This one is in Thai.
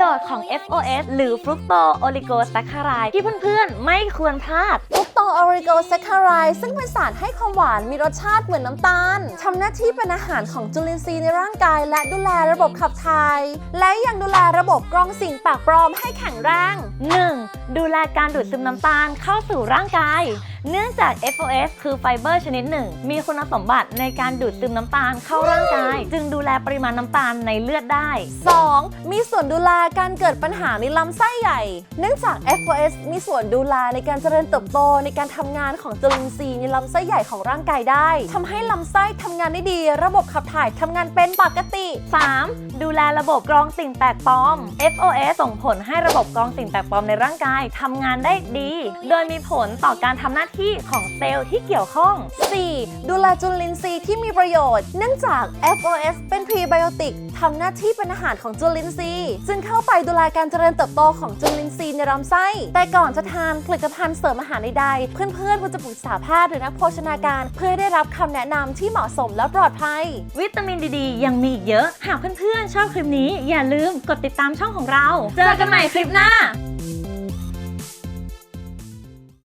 โยชน์ของ FOS หรือ Fructo Oligosaccharide ที่เพื่อนๆ ไม่ควรพลาดฟุกโตออริโกแซคคารายซึ่งเป็นสารให้ความหวานมีรสชาติเหมือนน้ำตาลทำหน้าที่เป็นอาหารของจุลินทรีย์ในร่างกาย และดูแลระบบขับถ่าย และยังดูแลระบบกรองสิ่งปากปลอมให้แข็งแรง 1. ดูแลการดูดซึมน้ำตาลเข้าสู่ร่างกาย เนื่องจาก FOS คือไฟเบอร์ชนิดหนึ่ง มีคุณสมบัติในการดูดซึมน้ำตาลเข้าร่างกาย จึงดูแลปริมาณน้ำตาลในเลือดได้ 2. มีส่วนดูแลการเกิดปัญหาในลำไส้ใหญ่ เนื่องจาก FOS มีส่วนดูแลในการเจริญเติบโตในการทำงานของจุลินทรีย์ในลำไส้ใหญ่ของร่างกายได้ทำให้ลำไส้ทำงานได้ดี ระบบขับถ่ายทำงานเป็นปกติ 3. ดูแลระบบกรองสิ่งแปลกปลอม FOS ส่งผลให้ระบบกรองสิ่งแปลกปลอมในร่างกายทำงานได้ดี โดยมีผลต่อการทำหน้าที่ของเซลล์ที่เกี่ยวข้อง 4. ดูแลจุลินทรีย์ที่มีประโยชน์ เนื่องจาก FOS เป็นพรีไบโอติกทำหน้าที่เป็นอาหารของจุลินทรีย์ จึงเข้าไปดูแลการเจริญเติบโตของจุลินทรีย์ในลำไส้ แต่ก่อนจะทานผลิตภัณฑ์เสริมอาหารใดๆ เพื่อนๆควรจะปรึกษาแพทย์หรือนักโภชนาการ เพื่อให้ได้รับคำแนะนำที่เหมาะสมและปลอดภัย วิตามินดีๆ ยังมีอีกเยอะ หากเพื่อนๆชอบคลิปนี้อย่าลืมกดติดตามช่องของเรา เจอกันใหม่คลิปหน้า